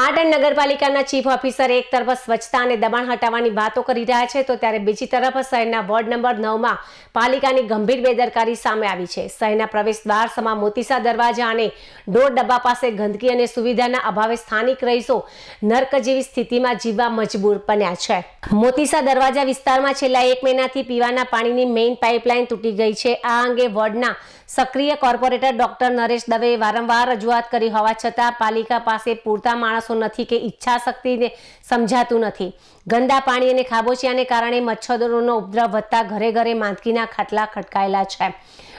પાટણ નગરપાલિકાના chief officer એક તરફ સ્વચ્છતા અને દબાણ હટાવવાની વાતો કરી રહ્યા છે, તો ત્યારે બીજી તરફ શહેરના વોર્ડ નંબર નવમાં પાલિકાની ગંભીર બેદરકારી સામે આવી છે. શહેરના પ્રવેશ દ્વાર સમા મોતીસા દરવાજા અને ડોર ડબ્બા પાસે ગંદકી અને સુવિધાના અભાવે સ્થાનિક રહીશો નર્ક જેવી સ્થિતિમાં જીવવા મજબૂર બન્યા છે. મોતીસા દરવાજા વિસ્તારમાં છેલ્લા એક મહિનાથી પીવાના પાણીની મેઇન પાઇપલાઇન તૂટી ગઈ છે. આ અંગે વોર્ડના સક્રિય કોર્પોરેટર ડોક્ટર નરેશ દવેએ વારંવાર રજૂઆત કરી હોવા છતાં પાલિકા પાસે પૂરતા માણસો નથી કે ઈચ્છા શક્તિને સમજાતું નથી. ગંદા પાણી અને ખાબોચિયાને કારણે મચ્છરોનો ઉપદ્રવ વધતા ઘરે ઘરે માંદગીના ખાટલા ખટકાયેલા છે.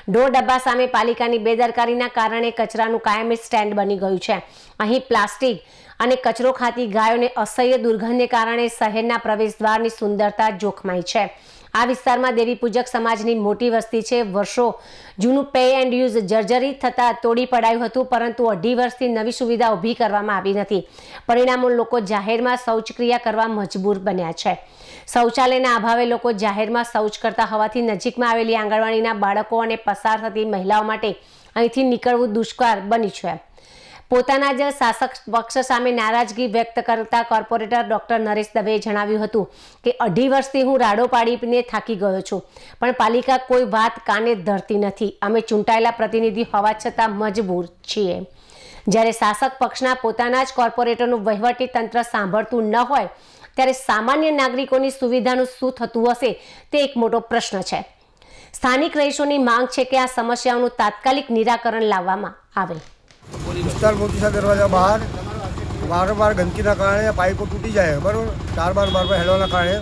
ડોર ડબ્બા સામે પાલિકાની બેદરકારીના કારણે કચરાનું કાયમી સ્ટેન્ડ બની ગયું છે. અહીં પ્લાસ્ટિક અને કચરો ખાતી ગાયોને અસહ્ય દુર્ગંધને કારણે શહેરના પ્રવેશદ્વારની સુંદરતા જોખમાઈ છે. આ વિસ્તારમાં દેવી પૂજક સમાજની મોટી વસ્તી છે. વર્ષો જૂનું પે એન્ડ યુઝ જર્જરિત થતાં તોડી પડાયું હતું, પરંતુ અઢી વર્ષથી નવી સુવિધા ઊભી કરવામાં આવી નથી. પરિણામો લોકો જાહેરમાં શૌચક્રિયા કરવા મજબૂર બન્યા છે. શૌચાલયના અભાવે લોકો જાહેરમાં શૌચ કરતા હોવાથી નજીકમાં આવેલી આંગણવાડીના બાળકો અને પસાર થતી મહિલાઓ માટે અહીંથી નીકળવું દુષ્કાળ બન્યું છે. પોતાના જ શાસક પક્ષ સામે નારાજગી વ્યક્ત કરતા કોર્પોરેટર ડોક્ટર નરેશ દવેએ જણાવ્યું હતું કે અઢી વર્ષથી હું રાડો પાડીને થાકી ગયો છું, પણ પાલિકા કોઈ વાત કાને ધરતી નથી. અમે ચૂંટાયેલા પ્રતિનિધિ હોવા છતાં મજબૂર છીએ. જ્યારે શાસક પક્ષના પોતાના જ કોર્પોરેટરનું વહીવટી તંત્ર સાંભળતું ન હોય, ત્યારે સામાન્ય નાગરિકોની સુવિધાનું શું થતું હશે તે એક મોટો પ્રશ્ન છે. સ્થાનિક રહીશોની માંગ છે કે આ સમસ્યાઓનું તાત્કાલિક નિરાકરણ લાવવામાં આવે. વિસ્તાર મોતીસા દરવાજા બહાર વારંવાર ગંદકીના કારણે પાઇપો તૂટી જાય બરાબર? ચાર બાર બાર હેડવાના કારણે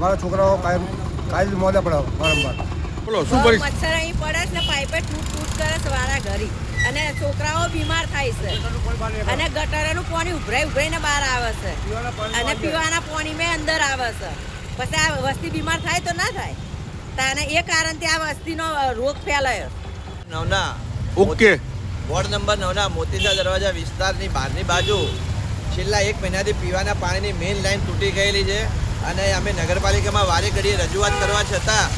મારા છોકરાઓ કાયમ કાયમ મોજા પડાવે વારંવાર. બોલો શું કરી મચ્છર અહીં પડે છે ને પાઇપે તૂટ તૂટ કરે છે વારા ઘરી અને છોકરાઓ બીમાર થાય છે. અને ગટરનું પાણી ઉભરાઈ ઉભરાઈને બહાર આવે છે. અને પીવાના પાણી મેં અંદર આવે છે. પછી આ વસ્તી બીમાર થાય તો ના થાય. તાને એ કારણથી આ વસ્તીનો રોગ ફેલાયો. ના ઓકે. વોર્ડ નંબર નવના મોતીસા દરવાજા વિસ્તારની બહારની બાજુ છેલ્લા એક મહિનાથી પીવાના પાણીની મેઇન લાઇન તૂટી ગયેલી છે અને અમે નગરપાલિકામાં વારે ઘડીએ રજૂઆત કરવા છતાં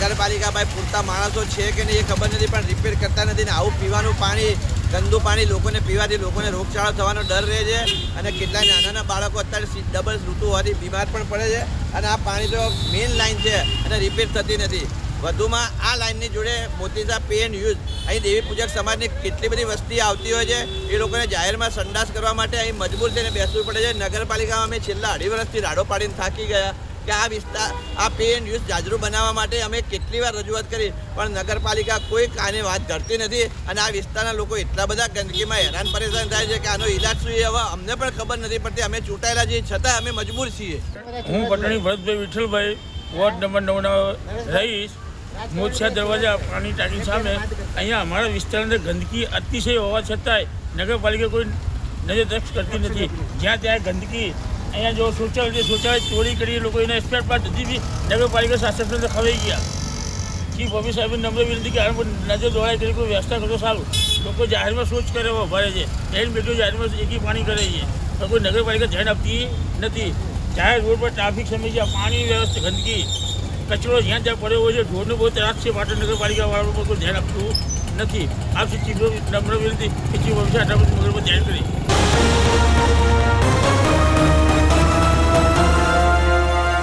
નગરપાલિકા પાસે પૂરતા માણસો છે કે નહીં એ ખબર નથી, પણ રિપેર કરતા નથી ને આવું પીવાનું પાણી, ગંદુ પાણી લોકોને પીવાથી લોકોને રોગચાળો થવાનો ડર રહે છે અને કેટલાય નાના નાના બાળકો અત્યારે ડબલ ઋતુ હોવાથી બીમાર પણ પડે છે અને આ પાણી તો મેઇન લાઇન છે અને રિપેર થતી નથી. વધુમાં આ લાઇનની જોડે મોતીસા પે એન્ડ યુઝ. અહીં દેવી પૂજક સમાજની કેટલી બધી વસ્તી આવતી હોય છે, એ લોકોને જાહેરમાં સંડાસ કરવા માટે અહીં મજબૂર થઈને બેસવું પડે છે. નગરપાલિકામાં અમે છેલ્લા અઢી વર્ષથી રાડો પાડીને થાકી ગયા કે આ વિસ્તાર, આ પે એન્ડ યુઝ જાજરૂ બનાવવા માટે અમે કેટલી વાર રજૂઆત કરી, પણ નગરપાલિકા કોઈ કાને વાત ધરતી નથી અને આ વિસ્તારના લોકો એટલા બધા ગંદકીમાં હેરાન પરેશાન થાય છે કે આનો ઈલાજ શું હવે અમને પણ ખબર નથી પડતી. અમે ચૂંટાયેલા છીએ, છતાં અમે મજબૂર છીએ. હું પટણી ભરતભાઈ વિઠ્ઠલભાઈ વોર્ડ નંબર નવના રહીશ. મોછા દરવાજા પાણી ટાંકી સામે. અહીંયા અમારા વિસ્તારની ગંદકી અતિશય હોવા છતાંય નગરપાલિકા કોઈ નજર દક્ષ કરતી નથી. જ્યાં ત્યાં ગંદકી, અહીંયા જો શૌચાલય છે, શૌચાલય ચોરી કરી લોકો એના સ્પેર પાર્ટ હજી બી નગરપાલિકા શાસક ખવાઈ ગયા. ચીફ ઓફિસ સાહેબ નમ્ર વિનંતી કે આના નજર દોડાય કરી કોઈ વ્યવસ્થા કરો સારું. લોકો જાહેરમાં શૌચ કરે ભરે છે. જૈન બેઠો જાહેરમાં એકી પાણી કરે છે. તો કોઈ નગરપાલિકા ધ્યાન આપતી નથી. જાહેર રોડ પર ટ્રાફિક સમસ્યા પાણી વ્યવસ્થા ગંદકી કચરો જ્યાં ત્યાં પડ્યો હોય છે, ઢોરનો બહુ ત્રાસ છે પાટણ નગરપાલિકા વાળા પર કોઈ ધ્યાન આપતું નથી. આ ચીફ નમ્ર વિનંતી કે ચીફ ઓફિસર